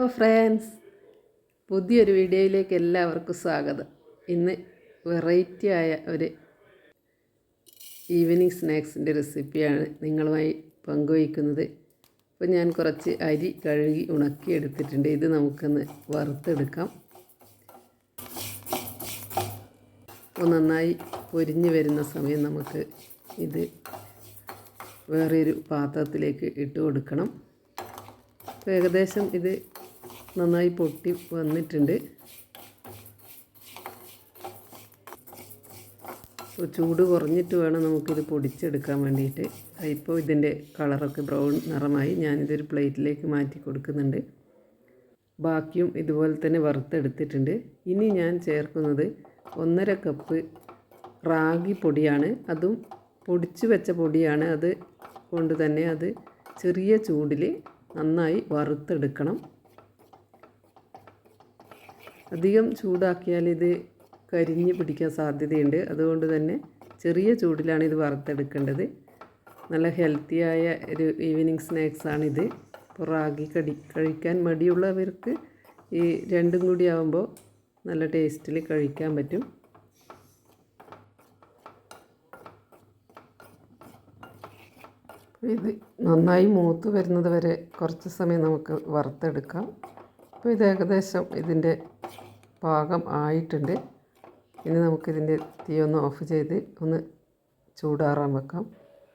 അപ്പോൾ ഫ്രണ്ട്സ് പുതിയൊരു വീഡിയോയിലേക്ക് എല്ലാവർക്കും സ്വാഗതം. ഇന്ന് വെറൈറ്റി ആയ ഒരു ഈവനിങ് സ്നാക്സിന്റെ റെസിപ്പിയാണ് നിങ്ങളുമായി പങ്കുവയ്ക്കുന്നത്. അപ്പോൾ ഞാൻ കുറച്ച് അരി കഴുകി ഉണക്കി എടുത്തിട്ടുണ്ട് ഇത് നമുക്കൊന്ന് വറുത്തെടുക്കാം. അപ്പോൾ നന്നായി പൊരിഞ്ഞ് വരുന്ന സമയം നമുക്ക് ഇത് വേറൊരു പാത്രത്തിലേക്ക് ഇട്ട് കൊടുക്കണം. ഏകദേശം ഇത് നന്നായി പൊട്ടി വന്നിട്ടുണ്ട്. അപ്പോൾ ചൂട് കുറഞ്ഞിട്ട് വേണം നമുക്കിത് പൊടിച്ചെടുക്കാൻ വേണ്ടിയിട്ട്. ഇപ്പോൾ ഇതിന്റെ കളറൊക്കെ ബ്രൗൺ നിറമായി ഞാനിതൊരു പ്ലേറ്റിലേക്ക് മാറ്റി കൊടുക്കുന്നുണ്ട്. ബാക്കിയും ഇതുപോലെ തന്നെ വറുത്തെടുത്തിട്ടുണ്ട്. ഇനി ഞാൻ ചേർക്കുന്നത് ഒന്നര കപ്പ് റാഗി പൊടിയാണ്. അതും പൊടിച്ച് വെച്ച പൊടിയാണ്. അത് കൊണ്ട് തന്നെ അത് ചെറിയ ചൂടിൽ നന്നായി വറുത്തെടുക്കണം. അധികം ചൂടാക്കിയാൽ ഇത് കരിഞ്ഞ് പിടിക്കാൻ സാധ്യതയുണ്ട്. അതുകൊണ്ട് തന്നെ ചെറിയ ചൂടിലാണ് ഇത് വറുത്തെടുക്കേണ്ടത്. നല്ല ഹെൽത്തിയായ ഒരു ഈവനിങ് സ്നാക്സാണിത് ഇപ്പോൾ റാഗി കടി കഴിക്കാൻ മടിയുള്ളവർക്ക് ഈ രണ്ടും കൂടി ആകുമ്പോൾ നല്ല ടേസ്റ്റിൽ കഴിക്കാൻ പറ്റും. ഇത് നന്നായി മൂത്ത് വരുന്നത് വരെ കുറച്ച് സമയം നമുക്ക് വറുത്തെടുക്കാം. അപ്പോൾ ഇത് ഏകദേശം ഇതിന്റെ പാകം ആയിട്ടുണ്ട്. ഇനി നമുക്കിതിന്റെ തീ ഒന്ന് ഓഫ് ചെയ്ത് ഒന്ന് ചൂടാറാൻ വെക്കാം.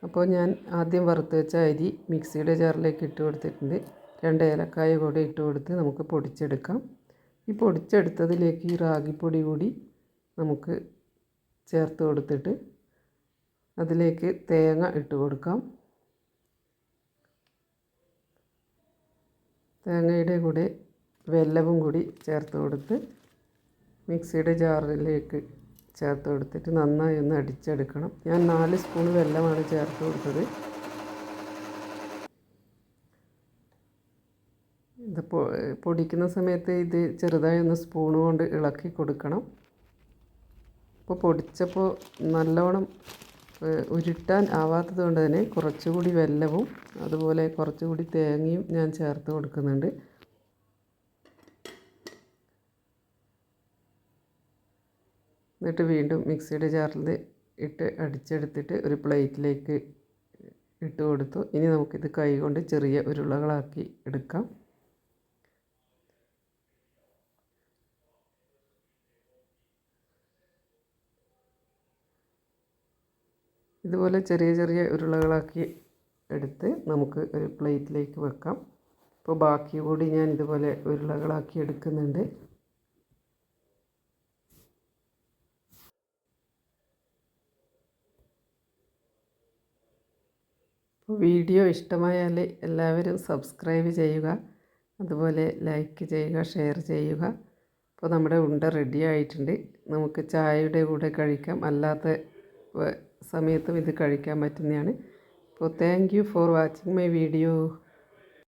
അപ്പോൾ ഞാൻ ആദ്യം വറുത്ത് വെച്ച അരി മിക്സിയുടെ ജാറിലേക്ക് ഇട്ട് കൊടുത്തിട്ടുണ്ട്. രണ്ട് ഏലക്കായ കൂടെ ഇട്ട് കൊടുത്ത് നമുക്ക് പൊടിച്ചെടുക്കാം. ഈ പൊടിച്ചെടുത്തതിലേക്ക് ഈ റാഗിപ്പൊടി കൂടി നമുക്ക് ചേർത്ത് കൊടുത്തിട്ട് അതിലേക്ക് തേങ്ങ ഇട്ട് കൊടുക്കാം. തേങ്ങയുടെ കൂടെ വെല്ലവും കൂടി ചേർത്ത് കൊടുത്ത് മിക്സിയുടെ ജാറിലേക്ക് ചേർത്ത് കൊടുത്തിട്ട് നന്നായി ഒന്ന് അടിച്ചെടുക്കണം. ഞാൻ നാല് സ്പൂൺ വെല്ലമാണ് ചേർത്ത് കൊടുത്തത്. ഇത് പൊടിക്കുന്ന സമയത്ത് ഇത് ചെറുതായി ഒന്ന് സ്പൂൺ കൊണ്ട് ഇളക്കി കൊടുക്കണം. അപ്പോൾ പൊടിച്ചപ്പോൾ നല്ലോണം ഉരുട്ടാൻ ആവാത്തത് കൊണ്ട് തന്നെ കുറച്ചുകൂടി വെല്ലവും അതുപോലെ കുറച്ചുകൂടി തേങ്ങയും ഞാൻ ചേർത്ത് കൊടുക്കുന്നുണ്ട്. എന്നിട്ട് വീണ്ടും മിക്സിയുടെ ജാറിൽ ഇട്ട് അടിച്ചെടുത്തിട്ട് ഒരു പ്ലേറ്റിലേക്ക് ഇട്ട് കൊടുത്തു. ഇനി നമുക്കിത് കൈ കൊണ്ട് ചെറിയ ഉരുളകളാക്കി എടുക്കാം. ഇതുപോലെ ചെറിയ ചെറിയ ഉരുളകളാക്കി എടുത്ത് നമുക്ക് ഒരു പ്ലേറ്റിലേക്ക് വെക്കാം. ഇപ്പോൾ ബാക്കി കൂടി ഞാൻ ഇതുപോലെ ഉരുളകളാക്കി എടുക്കുന്നുണ്ട്. വീഡിയോ ഇഷ്ടമായാൽ എല്ലാവരും സബ്സ്ക്രൈബ് ചെയ്യുക അതുപോലെ ലൈക്ക് ചെയ്യുക ഷെയർ ചെയ്യുക. അപ്പോൾ നമ്മുടെ ഉണ്ട റെഡി ആയിട്ടുണ്ട്. നമുക്ക് ചായയുടെ കൂടെ കഴിക്കാം. അല്ലാത്ത സമയത്തും ഇത് കഴിക്കാൻ പറ്റുന്നതാണ്. അപ്പോൾ thank you for watching my video